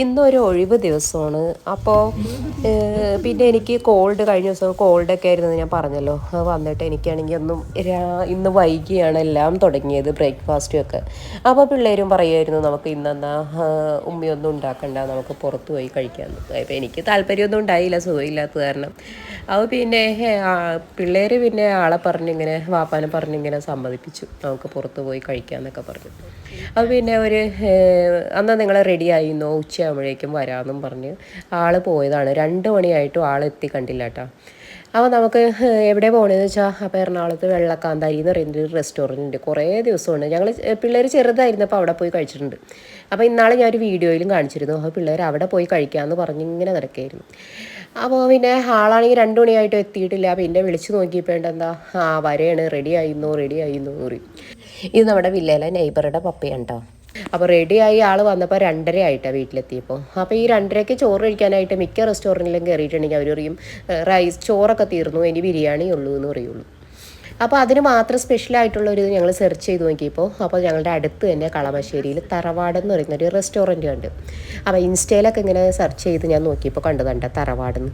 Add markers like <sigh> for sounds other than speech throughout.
ഇന്നൊരു ഒഴിവ് ദിവസമാണ്. അപ്പോൾ പിന്നെ എനിക്ക് കോൾഡ് കഴിഞ്ഞ ദിവസം കോൾഡൊക്കെ ആയിരുന്നു ഞാൻ പറഞ്ഞല്ലോ. വന്നിട്ട് എനിക്കാണെങ്കിൽ ഒന്നും ഇന്ന് വൈകിയാണ് എല്ലാം തുടങ്ങിയത് ബ്രേക്ക്ഫാസ്റ്റും ഒക്കെ. അപ്പോൾ പിള്ളേരും പറയുമായിരുന്നു നമുക്ക് ഇന്നെന്നാ ഉമ്മയൊന്നും ഉണ്ടാക്കണ്ട നമുക്ക് പുറത്ത് പോയി കഴിക്കാമെന്ന് അപ്പോൾ എനിക്ക് താല്പര്യമൊന്നും ഉണ്ടായില്ല സുഖമില്ലാത്ത കാരണം. അപ്പോൾ പിന്നെ പിള്ളേർ പിന്നെ ആളെ പറഞ്ഞിങ്ങനെ വാപ്പാനെ പറഞ്ഞിങ്ങനെ സമ്മതിപ്പിച്ചു നമുക്ക് പുറത്ത് പോയി കഴിക്കാമെന്നൊക്കെ പറഞ്ഞു. അപ്പോൾ പിന്നെ ഒരു അന്ന് നിങ്ങൾ റെഡി ആയിന്നോ ഉച്ചയാകുമ്പോഴേക്കും വരാമെന്നും പറഞ്ഞ് ആൾ പോയതാണ്. രണ്ട് മണിയായിട്ടും ആൾ എത്തി കണ്ടില്ല കേട്ടോ അപ്പോൾ നമുക്ക് എവിടെ പോകണമെന്ന് വെച്ചാൽ അപ്പോൾ എറണാകുളത്ത് വെള്ളക്കാന്താരി എന്ന് പറയുന്ന ഒരു റെസ്റ്റോറന്റ് ഉണ്ട് കുറേ ദിവസമുണ്ട് ഞങ്ങൾ പിള്ളേർ ചെറുതായിരുന്നപ്പോൾ അവിടെ പോയി കഴിച്ചിട്ടുണ്ട്. അപ്പോൾ ഇന്നാളെ ഞാൻ ഒരു വീഡിയോയിലും കാണിച്ചിരുന്നു. അപ്പോൾ പിള്ളേർ അവിടെ പോയി കഴിക്കാമെന്ന് പറഞ്ഞ് ഇങ്ങനെ നടക്കുകയായിരുന്നു അപ്പോൾ പിന്നെ ആളാണെങ്കിൽ രണ്ട് മണിയായിട്ടും എത്തിയിട്ടില്ല. പിന്നെ വിളിച്ച് നോക്കിയപ്പോൾ എന്താ ആ വരെയാണ്. റെഡി ആയിരുന്നു റെഡി ആയിരുന്നു ഇത് നമ്മുടെ വില്ലയിലെ നെയ്ബറുടെ പപ്പയാണ് കേട്ടോ അപ്പോൾ റെഡിയായി ആൾ വന്നപ്പോൾ രണ്ടര ആയിട്ടാണ് വീട്ടിലെത്തിയപ്പോൾ അപ്പോൾ ഈ രണ്ടരയ്ക്ക് ചോറ് കഴിക്കാനായിട്ട് മിക്ക റെസ്റ്റോറന്റിലും കയറിയിട്ടുണ്ടെങ്കിൽ അവർ പറയും "ഏ, റൈസ് ചോറൊക്കെ തീർന്നു ഇനി ബിരിയാണി ഉള്ളൂ എന്ന് പറയുള്ളൂ. അപ്പോൾ അതിന് മാത്രം സ്പെഷ്യൽ ആയിട്ടുള്ള ഒരു ഞങ്ങൾ സെർച്ച് ചെയ്ത് നോക്കിയപ്പോൾ അപ്പോൾ ഞങ്ങളുടെ അടുത്ത് തന്നെ കളമശ്ശേരിയിൽ തറവാട് എന്ന് പറയുന്ന ഒരു റെസ്റ്റോറന്റ് ഉണ്ട്. അപ്പോൾ ഇൻസ്റ്റയിലൊക്കെ ഇങ്ങനെ സെർച്ച് ചെയ്ത് ഞാൻ നോക്കിയപ്പോൾ കണ്ടതുണ്ട് തറവാടെന്ന്.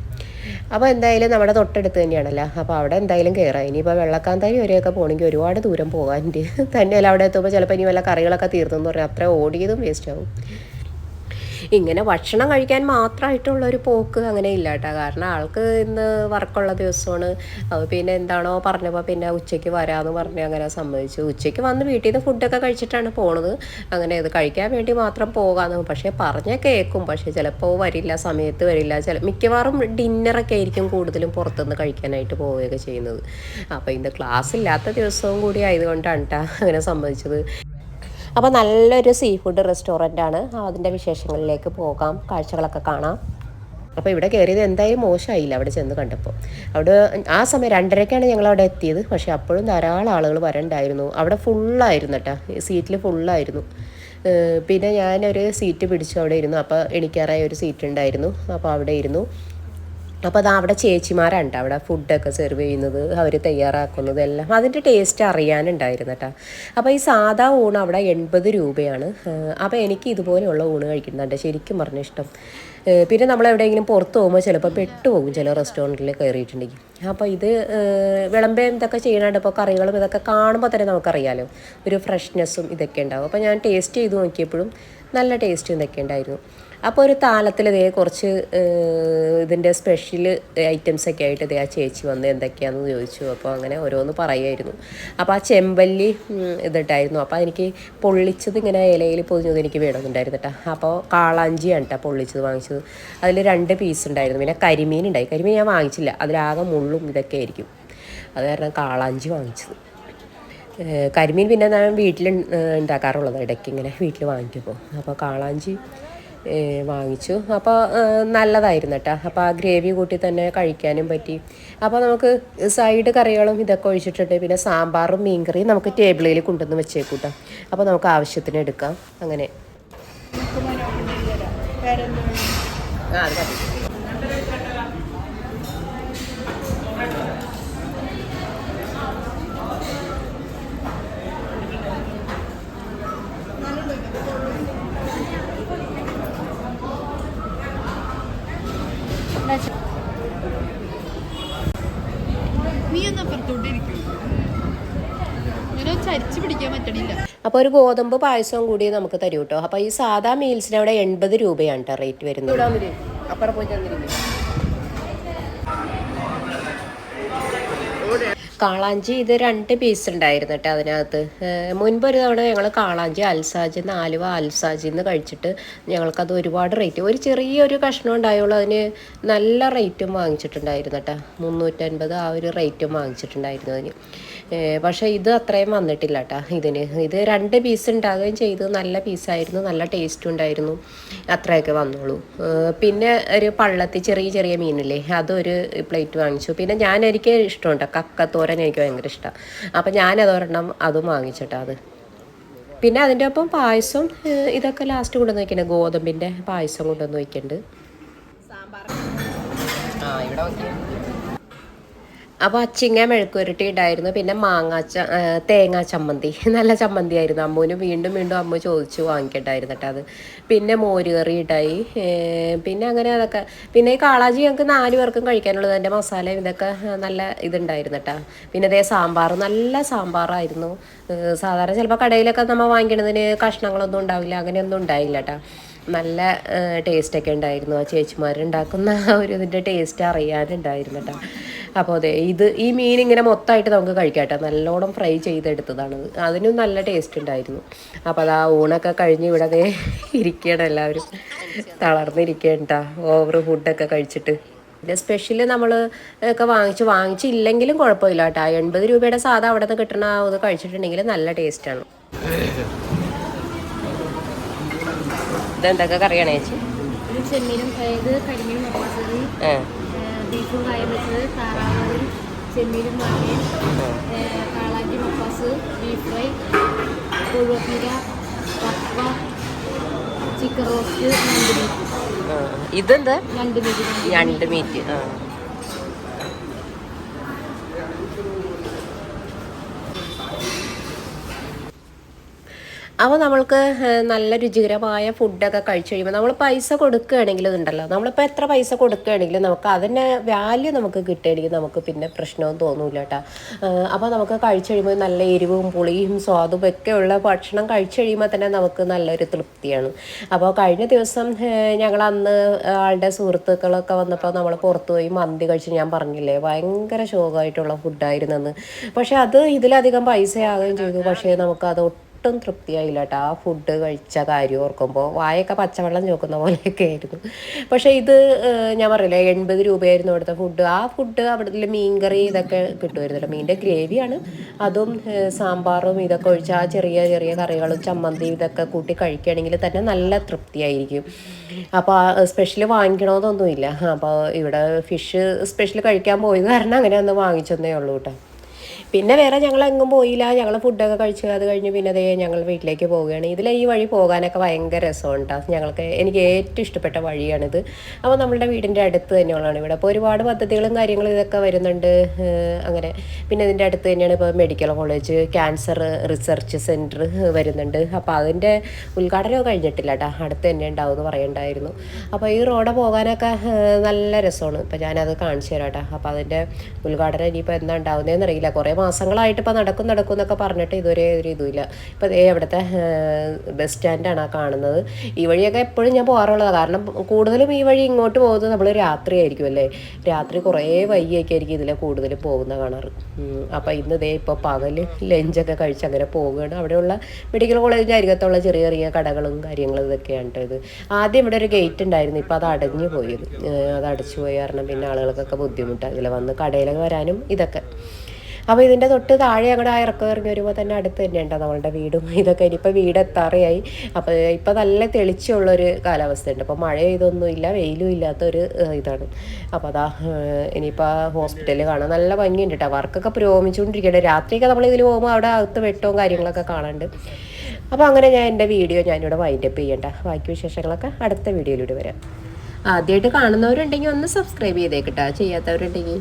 അപ്പോൾ എന്തായാലും നമ്മുടെ തൊട്ടടുത്ത് തന്നെയാണല്ലോ. അപ്പോൾ അവിടെ എന്തായാലും കയറാം ഇനിയിപ്പോൾ വെള്ളക്കാന്താരി വരെയൊക്കെ പോകണമെങ്കിൽ ഒരുപാട് ദൂരം പോകാനുണ്ട്. തന്നെയല്ല അവിടെ എത്തുമ്പോൾ ചിലപ്പോൾ ഇനി വല്ല കറികളൊക്കെ തീർന്നെന്ന് പറഞ്ഞാൽ അത്ര ഓടിയതും വേസ്റ്റ് ആവും. ഇങ്ങനെ ഭക്ഷണം കഴിക്കാൻ മാത്രമായിട്ടുള്ള ഒരു പോക്ക് അങ്ങനെ ഇല്ല കേട്ടോ കാരണം ആൾക്ക് ഇന്ന് വർക്കുള്ള ദിവസമാണ്. പിന്നെ എന്താണോ പറഞ്ഞപ്പോൾ പിന്നെ ഉച്ചയ്ക്ക് വരാമെന്ന് പറഞ്ഞ് അങ്ങനെ സമ്മതിച്ചു. ഉച്ചയ്ക്ക് വന്ന് വീട്ടിൽ നിന്ന് ഫുഡൊക്കെ കഴിച്ചിട്ടാണ് പോണത്. അങ്ങനെ ഇത് കഴിക്കാൻ വേണ്ടി മാത്രം പോകാമെന്ന് പക്ഷേ പറഞ്ഞ കേൾക്കും പക്ഷേ ചിലപ്പോൾ വരില്ല സമയത്ത് വരില്ല. ചില മിക്കവാറും ഡിന്നറൊക്കെ ആയിരിക്കും കൂടുതലും പുറത്തുനിന്ന് കഴിക്കാനായിട്ട് പോവുകയൊക്കെ ചെയ്യുന്നത്. അപ്പോൾ ഇന്ന് ക്ലാസ് ഇല്ലാത്ത ദിവസവും കൂടി ആയതുകൊണ്ടാണ് കേട്ടോ അങ്ങനെ സമ്മതിച്ചത്. അപ്പോൾ നല്ലൊരു സീ ഫുഡ് റെസ്റ്റോറന്റ് ആണ്. അതിന്റെ വിശേഷങ്ങളിലേക്ക് പോകാം. കാഴ്ചകളൊക്കെ കാണാം. അപ്പോൾ ഇവിടെ കയറിയത് എന്തായാലും മോശമായില്ല. അവിടെ ചെന്ന് കണ്ടപ്പോൾ അവിടെ ആ സമയം രണ്ടരയ്ക്കാണ് ഞങ്ങൾ അവിടെ എത്തിയത്. പക്ഷേ അപ്പോഴും ധാരാളം ആളുകൾ വരണ്ടായിരുന്നു. അവിടെ ഫുള്ളായിരുന്നു കേട്ടോ സീറ്റിൽ ഫുള്ളായിരുന്നു പിന്നെ ഞാനൊരു സീറ്റ് പിടിച്ചു അവിടെ ഇരുന്നു. അപ്പോൾ എണിക്കാറായ ഒരു സീറ്റ് ഉണ്ടായിരുന്നു. അപ്പോൾ അവിടെ ഇരുന്നു. അപ്പോൾ അത് അവിടെ ചേച്ചിമാരുണ്ട്. അവിടെ ഫുഡൊക്കെ സെർവ് ചെയ്യുന്നത് അവർ തയ്യാറാക്കുന്നത് എല്ലാം. അതിന്റെ ടേസ്റ്റ് അറിയാനുണ്ടായിരുന്നു കേട്ടോ അപ്പോൾ ഈ സാധാ ഊണ് അവിടെ എൺപത് രൂപയാണ്. അപ്പോൾ എനിക്ക് ഇതുപോലെയുള്ള ഊണ് കഴിക്കുന്നുണ്ട്. ശരിക്കും പറഞ്ഞ ഇഷ്ടം. പിന്നെ നമ്മൾ എവിടെയെങ്കിലും പുറത്ത് പോകുമ്പോൾ ചിലപ്പോൾ പെട്ടുപോകും ചില റെസ്റ്റോറന്റിൽ കയറിയിട്ടുണ്ടെങ്കിൽ. അപ്പോൾ ഇത് വിളമ്പേം ഇതൊക്കെ ചെയ്യണുണ്ട്. ഇപ്പോൾ കറികളും ഇതൊക്കെ കാണുമ്പോൾ തന്നെ നമുക്കറിയാലോ. ഒരു ഫ്രഷ്നെസ്സും ഇതൊക്കെ ഉണ്ടാവും. അപ്പോൾ ഞാൻ ടേസ്റ്റ് ചെയ്ത് നോക്കിയപ്പോഴും നല്ല ടേസ്റ്റ് ഇതൊക്കെ ഉണ്ടായിരുന്നു. അപ്പോൾ ഒരു താലത്തിൽ ഇതേ കുറച്ച് ഇതിന്റെ സ്പെഷ്യൽ ഐറ്റംസ് ഒക്കെ ആയിട്ട് ഇതേ ആ ചേച്ചി വന്ന് എന്തൊക്കെയാണെന്ന് ചോദിച്ചു. അപ്പോൾ അങ്ങനെ ഓരോന്ന് പറയുമായിരുന്നു. അപ്പോൾ ആ ചെമ്പല്ലി ഇതിട്ടായിരുന്നു. അപ്പോൾ എനിക്ക് പൊള്ളിച്ചത് ഇങ്ങനെ ഇലയിൽ പൊതിഞ്ഞത് എനിക്ക് വേണമെന്നുണ്ടായിരുന്നു കേട്ടോ. അപ്പോൾ കാളാഞ്ചിയാണ് കേട്ടോ പൊള്ളിച്ചത് വാങ്ങിച്ചത്. അതിൽ രണ്ട് പീസ് ഉണ്ടായിരുന്നു. പിന്നെ കരിമീൻ ഉണ്ടായി. കരിമീൻ ഞാൻ വാങ്ങിച്ചില്ല. അതിലാകെ മുള്ളും ഇതൊക്കെ ആയിരിക്കും. അത് കാരണം കാളാഞ്ചി വാങ്ങിച്ചത്. കരിമീൻ പിന്നെ ഞാൻ വീട്ടിൽ ഉണ്ടാക്കാറുള്ളത് ഇടയ്ക്ക് ഇങ്ങനെ വീട്ടിൽ വാങ്ങിക്കുമ്പോൾ. അപ്പോൾ കാളാഞ്ചി വാങ്ങിച്ചു. അപ്പോൾ നല്ലതായിരുന്നു കേട്ടോ. അപ്പോൾ ആ ഗ്രേവി കൂട്ടി തന്നെ കഴിക്കാനും പറ്റി. അപ്പോൾ നമുക്ക് സൈഡ് കറികളും ഇതൊക്കെ ഒഴിച്ചിട്ടുണ്ട്. പിന്നെ സാമ്പാറും മീൻകറിയും നമുക്ക് ടേബിളിൽ കൊണ്ടുവന്ന് വെച്ചേക്കൂട്ടോ. അപ്പോൾ നമുക്ക് ആവശ്യത്തിന് എടുക്കാം. അങ്ങനെ. നീ എന്നാ അപ്പുറത്തോട്ടിരിക്കും ഇങ്ങനെ ചരിച്ചു പിടിക്കാൻ പറ്റണില്ല. അപ്പോൾ ഒരു ഗോതമ്പ് പായസവും കൂടി നമുക്ക് തരൂ കേട്ടോ അപ്പോൾ ഈ സാധാ മീൽസിന് അവിടെ എൺപത് രൂപയാണ് കേട്ടോ റേറ്റ് വരുന്നത്. കാളാഞ്ചി ഇത് രണ്ട് പീസ് ഉണ്ടായിരുന്നു കേട്ടോ അതിനകത്ത്. മുൻപ് ഒരു തവണ ഞങ്ങൾ കാളാഞ്ചി അൽസാജി നാലുവ അൽസാജി എന്ന് കഴിച്ചിട്ട് ഞങ്ങൾക്കത് ഒരുപാട് റേറ്റ് ഒരു ചെറിയൊരു കഷ്ണം ഉണ്ടായുള്ളൂ. അതിന് നല്ല റേറ്റും വാങ്ങിച്ചിട്ടുണ്ടായിരുന്നു കേട്ടോ മുന്നൂറ്റൻപത് ആ ഒരു റേറ്റും വാങ്ങിച്ചിട്ടുണ്ടായിരുന്നു അതിന്. പക്ഷേ ഇത് അത്രയും വന്നിട്ടില്ല കേട്ടോ ഇതിന്. ഇത് രണ്ട് പീസ് ഉണ്ടാകുകയും ചെയ്തു. നല്ല പീസായിരുന്നു നല്ല ടേസ്റ്റും ഉണ്ടായിരുന്നു. അത്രയൊക്കെ വന്നോളൂ പിന്നെ ഒരു പള്ളത്തി ചെറിയ ചെറിയ മീനില്ലേ അതൊരു പ്ലേറ്റ് വാങ്ങിച്ചു. പിന്നെ ഞാൻ എനിക്ക് ഇഷ്ടമുണ്ട് കക്കത്തോരൻ എനിക്ക് ഭയങ്കര ഇഷ്ടമാണ് അപ്പം ഞാനതൊരെണ്ണം അതും വാങ്ങിച്ചിട്ടാ അത്. പിന്നെ അതിന്റെ ഒപ്പം പായസം ഇതൊക്കെ ലാസ്റ്റ് കൊണ്ടുവന്ന് വയ്ക്കുന്നുണ്ട് ഗോതമ്പിന്റെ പായസം കൊണ്ടുവന്ന് വയ്ക്കുന്നുണ്ട് ആ ഇവിടെ അപ്പോൾ അച്ചിങ്ങ മെഴുക്കുരുട്ടി ഉണ്ടായിരുന്നു പിന്നെ മാങ്ങ ച തേങ്ങ ചമ്മന്തി. <laughs> നല്ല ചമ്മന്തി ആയിരുന്നു അമ്മൂന് വീണ്ടും വീണ്ടും അമ്മ ചോദിച്ചു വാങ്ങിക്കട്ടായിരുന്നു കേട്ടോ അത്. പിന്നെ മോര് കറി പിന്നെ അങ്ങനെ അതൊക്കെ. പിന്നെ ഈ കാളാജി ഞങ്ങൾക്ക് നാല് പേർക്കും കഴിക്കാനുള്ളത്. എന്റെ മസാല ഇതൊക്കെ നല്ല ഇതുണ്ടായിരുന്നു കേട്ടോ പിന്നെ അതേ സാമ്പാർ. നല്ല സാമ്പാറായിരുന്നു. സാധാരണ ചിലപ്പോൾ കടയിലൊക്കെ നമ്മൾ വാങ്ങിക്കണതിന് കഷ്ണങ്ങളൊന്നും ഉണ്ടാവില്ല. അങ്ങനെയൊന്നും ഉണ്ടായില്ല കേട്ടോ നല്ല ടേസ്റ്റൊക്കെ ഉണ്ടായിരുന്നു. ആ ചേച്ചിമാരുണ്ടാക്കുന്ന ഒരു ഇതിന്റെ ടേസ്റ്റ് അറിയാനുണ്ടായിരുന്നു കേട്ടോ അപ്പോൾ അതെ ഇത് ഈ മീൻ ഇങ്ങനെ മൊത്തമായിട്ട് നമുക്ക് കഴിക്കാം കേട്ടോ നല്ലോണം ഫ്രൈ ചെയ്തെടുത്തതാണ്. അതിനും നല്ല ടേസ്റ്റ് ഉണ്ടായിരുന്നു. അപ്പോൾ അത് ആ ഊണൊക്കെ കഴിഞ്ഞ് ഇവിടെ അതേ ഇരിക്കുകയാണ് എല്ലാവരും. തളർന്നിരിക്കുകയാണ് കേട്ടോ ഓവർ ഫുഡൊക്കെ കഴിച്ചിട്ട്. പിന്നെ സ്പെഷ്യൽ നമ്മൾ ഒക്കെ വാങ്ങിച്ച് വാങ്ങിച്ചില്ലെങ്കിലും കുഴപ്പമില്ല കേട്ടോ എൺപത് രൂപയുടെ സാധാ അവിടെ നിന്ന് കിട്ടണ ഇത് കഴിച്ചിട്ടുണ്ടെങ്കിൽ നല്ല ടേസ്റ്റാണ് ഇതെന്തൊക്കെ കറിയാണ് ചേച്ചി? ചെമ്മീനും ബീഫും കായം വെച്ചത് താറാവും ചെമ്മീനും മാങ്ങയും കാളാഞ്ചി മപ്പാസ് ബീഫ് ഫ്രൈ കൊഴുവപ്പീര കപ്പ ചിക്കൻ റോസ്റ്റ് ഞണ്ട് മീറ്റ് ഇതെന്താ? രണ്ട് മീറ്റ് ഞണ്ട് മീറ്റ് ആ. അപ്പോൾ നമ്മൾക്ക് നല്ല രുചികരമായ ഫുഡൊക്കെ കഴിച്ചു കഴിയുമ്പോൾ നമ്മൾ പൈസ കൊടുക്കുകയാണെങ്കിൽ ഉണ്ടല്ലോ നമ്മളിപ്പോൾ എത്ര പൈസ കൊടുക്കുകയാണെങ്കിലും നമുക്ക് അതിന്റെ വാല്യൂ നമുക്ക് കിട്ടുകയാണെങ്കിൽ നമുക്ക് പിന്നെ പ്രശ്നവും തോന്നില്ല കേട്ടോ. അപ്പോൾ നമുക്ക് കഴിച്ചു കഴിയുമ്പോൾ നല്ല എരിവും പുളിയും സ്വാദും ഒക്കെ ഉള്ള ഭക്ഷണം കഴിച്ചു കഴിയുമ്പോൾ തന്നെ നമുക്ക് നല്ലൊരു തൃപ്തിയാണ്. അപ്പോൾ കഴിഞ്ഞ ദിവസം ഞങ്ങൾ അന്ന് ആളുടെ സുഹൃത്തുക്കളൊക്കെ വന്നപ്പോൾ നമ്മൾ പുറത്ത് പോയി മന്തി കഴിച്ച് ഞാൻ പറഞ്ഞില്ലേ ഭയങ്കര ശോകമായിട്ടുള്ള ഫുഡായിരുന്നെന്ന് പക്ഷേ അത് ഇതിലധികം പൈസയാകുകയും ചെയ്തു. പക്ഷേ നമുക്കത് ഒട്ടും തൃപ്തിയായില്ല കേട്ടോ ആ ഫുഡ് കഴിച്ച കാര്യം ഓർക്കുമ്പോൾ വായൊക്കെ പച്ചവെള്ളം ചോക്കുന്ന പോലെയൊക്കെ ആയിരുന്നു. പക്ഷേ ഇത് ഞാൻ പറയില്ലേ എൺപത് രൂപയായിരുന്നു അവിടുത്തെ ഫുഡ് ആ ഫുഡ് അവിടുത്തെ മീൻകറി ഇതൊക്കെ കിട്ടുമായിരുന്നല്ലോ. മീന്റെ ഗ്രേവിയാണ്. അതും സാമ്പാറും ഇതൊക്കെ ഒഴിച്ച് ആ ചെറിയ ചെറിയ കറികളും ചമ്മന്തി ഇതൊക്കെ കൂട്ടി കഴിക്കുകയാണെങ്കിൽ തന്നെ നല്ല തൃപ്തിയായിരിക്കും. അപ്പോൾ സ്പെഷ്യൽ വാങ്ങിക്കണമെന്നൊന്നുമില്ല അപ്പോൾ ഇവിടെ ഫിഷ് സ്പെഷ്യൽ കഴിക്കാൻ പോയത് കാരണം അങ്ങനെ ഒന്ന് വാങ്ങിച്ചെന്നേ ഉള്ളൂ കേട്ടോ പിന്നെ വേറെ ഞങ്ങൾ എങ്ങും പോയില്ല ഞങ്ങൾ ഫുഡൊക്കെ കഴിച്ചു അത് കഴിഞ്ഞ് പിന്നെ അതേ ഞങ്ങൾ വീട്ടിലേക്ക് പോവുകയാണ്. ഇതിൽ ഈ വഴി പോകാനൊക്കെ ഭയങ്കര രസമുണ്ട് ഞങ്ങൾക്ക് എനിക്ക് ഏറ്റവും ഇഷ്ടപ്പെട്ട വഴിയാണിത്. അപ്പോൾ നമ്മളുടെ വീടിന്റെ അടുത്ത് തന്നെയുള്ളതാണ് ഇവിടെ. അപ്പോൾ ഒരുപാട് പദ്ധതികളും കാര്യങ്ങളും ഇതൊക്കെ വരുന്നുണ്ട്. അങ്ങനെ. പിന്നെ ഇതിന്റെ അടുത്ത് തന്നെയാണ് ഇപ്പോൾ medical college cancer research centre വരുന്നുണ്ട്. അപ്പോൾ അതിന്റെ ഉദ്ഘാടനം കഴിഞ്ഞിട്ടില്ല കേട്ടോ അടുത്ത് തന്നെ ഉണ്ടാവും എന്ന് പറയണ്ടായിരുന്നു. അപ്പോൾ ഈ റോഡ് പോകാനൊക്കെ നല്ല രസമാണ്. ഇപ്പോൾ ഞാനത് കാണിച്ചു തരാം കേട്ടോ അപ്പോൾ അതിന്റെ ഉദ്ഘാടനം ഇനിയിപ്പോൾ എന്താ ഉണ്ടാവുന്നതെന്ന് അറിയില്ല. കുറേ മാസങ്ങളായിട്ട് ഇപ്പോൾ നടക്കും നടക്കും എന്നൊക്കെ പറഞ്ഞിട്ട് ഇതുവരെ ഒരു ഇതുമില്ല. ഇപ്പോൾ ദേ അവിടുത്തെ ബസ് സ്റ്റാൻഡാണ് ആ കാണുന്നത്. ഈ വഴിയൊക്കെ എപ്പോഴും ഞാൻ പോകാറുള്ളതാണ് കാരണം കൂടുതലും ഈ വഴി ഇങ്ങോട്ട് പോകുന്നത് നമ്മൾ രാത്രി ആയിരിക്കും അല്ലേ? രാത്രി കുറേ വൈകിയൊക്കെ ആയിരിക്കും ഇതിലെ കൂടുതൽ പോകുന്ന കാണാറ്. അപ്പോൾ ഇന്ന് ഇതേ ഇപ്പോൾ പകൽ ലഞ്ചൊക്കെ കഴിച്ച് അങ്ങനെ പോവുകയാണ്. അവിടെയുള്ള മെഡിക്കൽ കോളേജിന്റെ അരികത്തുള്ള ചെറിയ ചെറിയ കടകളും കാര്യങ്ങളും ഇതൊക്കെയാണ് ഇത്. ആദ്യം ഇവിടെ ഒരു ഗേറ്റ് ഉണ്ടായിരുന്നു. ഇപ്പോൾ അത് അടഞ്ഞു പോയത് അത് അടച്ചു പോയി. കാരണം പിന്നെ ആളുകൾക്കൊക്കെ ബുദ്ധിമുട്ടാണ് ഇതിൽ വന്ന് കടയിലൊക്കെ വരാനും ഇതൊക്കെ. അപ്പോൾ ഇതിന്റെ തൊട്ട് താഴെ അങ്ങോട്ട് ആ ഇറക്കം ഇറങ്ങി വരുമ്പോൾ തന്നെ അടുത്ത് തന്നെ ഉണ്ടോ നമ്മളുടെ വീടും. <laughs> ഇതൊക്കെ ഇനിയിപ്പോൾ വീട് എത്താറയായി. അപ്പോൾ ഇപ്പോൾ നല്ല തെളിച്ചുള്ളൊരു കാലാവസ്ഥയുണ്ട്. അപ്പോൾ മഴ ഇതൊന്നുമില്ല വെയിലും ഇല്ലാത്തൊരു ഇതാണ്. അപ്പോൾ അതാ ഇനിയിപ്പോൾ ഹോസ്പിറ്റലിൽ കാണാൻ നല്ല ഭംഗിയുണ്ട് കേട്ടോ വർക്കൊക്കെ പുരോഗമിച്ചുകൊണ്ടിരിക്കുകയാണ് രാത്രിയൊക്കെ നമ്മൾ ഇതിൽ പോകുമ്പോൾ അവിടെ അകത്ത് വെട്ടവും കാര്യങ്ങളൊക്കെ കാണാണ്ട്. അപ്പോൾ അങ്ങനെ ഞാൻ എന്റെ വീഡിയോ ഞാനിവിടെ വൈൻഡപ്പ് ചെയ്യണ്ട. ബാക്കി വിശേഷങ്ങളൊക്കെ അടുത്ത വീഡിയോയിലൂടെ വരാം. ആദ്യമായിട്ട് കാണുന്നവരുണ്ടെങ്കിൽ ഒന്ന് സബ്സ്ക്രൈബ് ചെയ്തേക്കട്ടാ ചെയ്യാത്തവരുണ്ടെങ്കിൽ